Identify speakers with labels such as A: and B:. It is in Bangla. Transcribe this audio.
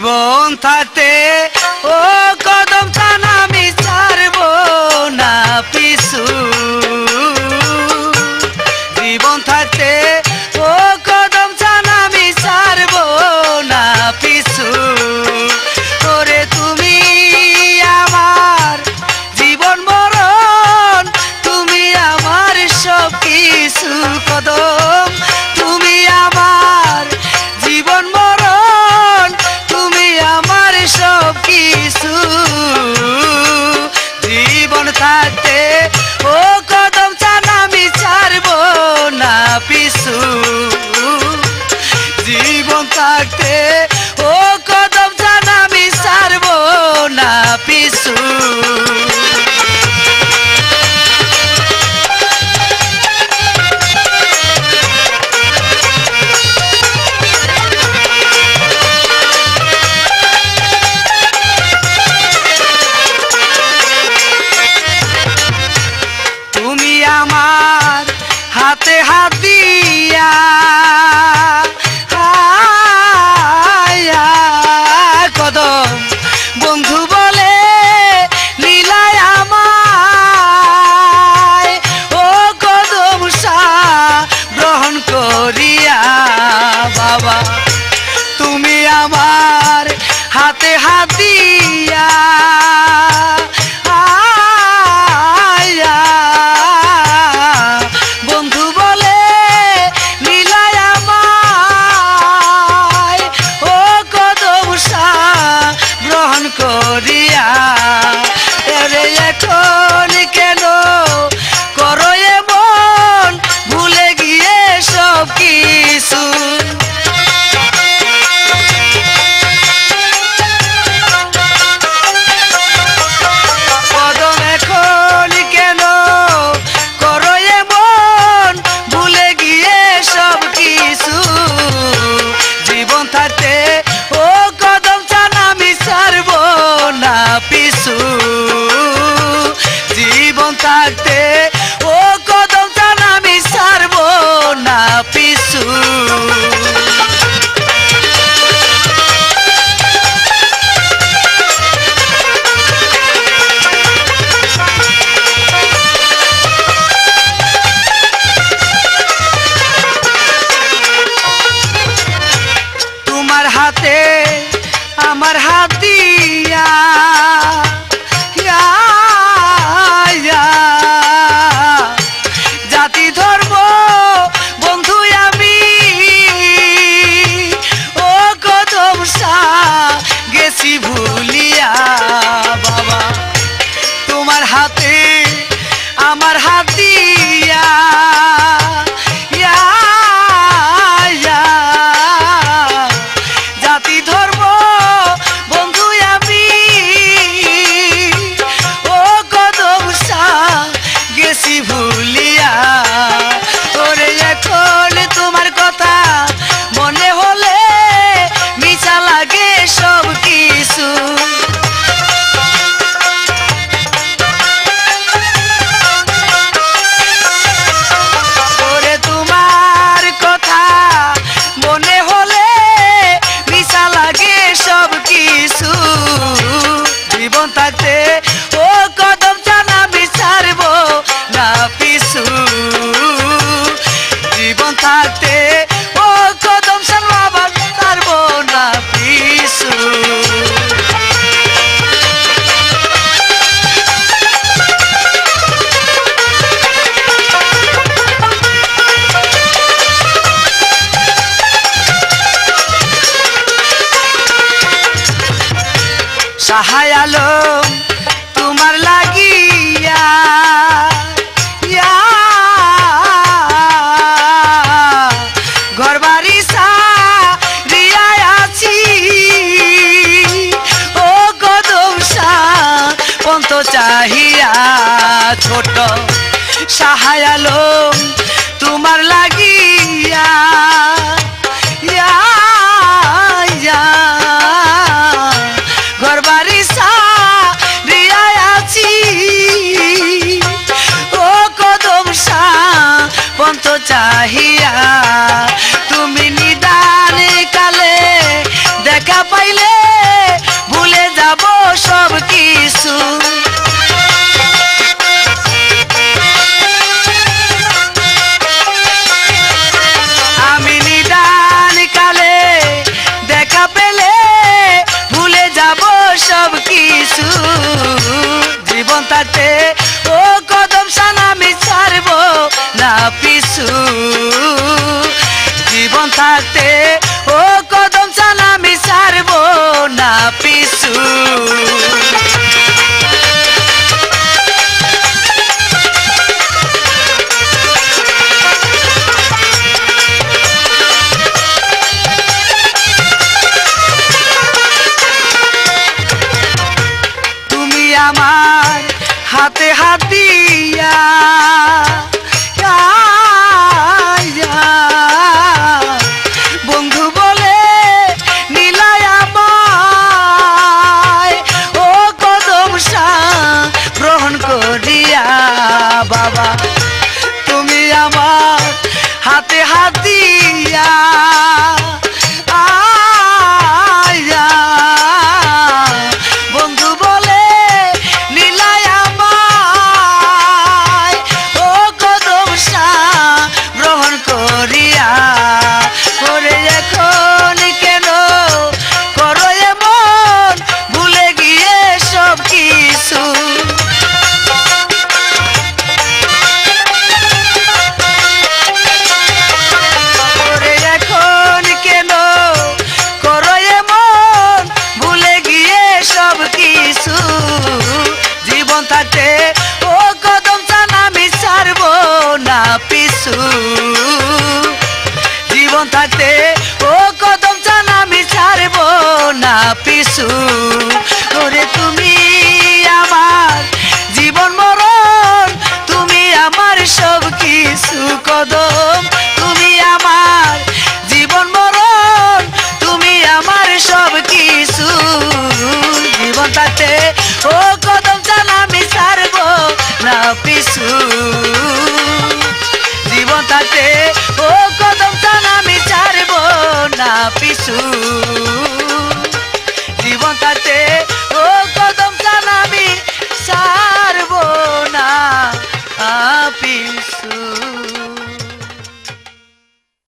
A: জীবন থাকতে ও কদম থানা আমি ছাড়ব না পিছু। জীবন থাকতে ও কদম থানা আমি ছাড়ব না পিছু। করে তুমি আমার জীবন মরণ, তুমি আমার সব কিছু কদম। থাকতে ও কদম জান আমি সারব না পিছু। হাতে হাত দিয়া বাবা হাতে আমার হাতিয়া থাকতে দয়ালো তোমার লাগিয়া ঘরবাড়ি সাছি ও কদম সান্ত চাহিয়া ছোট সাহায়ালো। ও কদম সান আমি ছাড়বো না পিছু। কিছু জীবন থাকতে ও কদম চান আমি ছাড়বো না পিছু। পিছু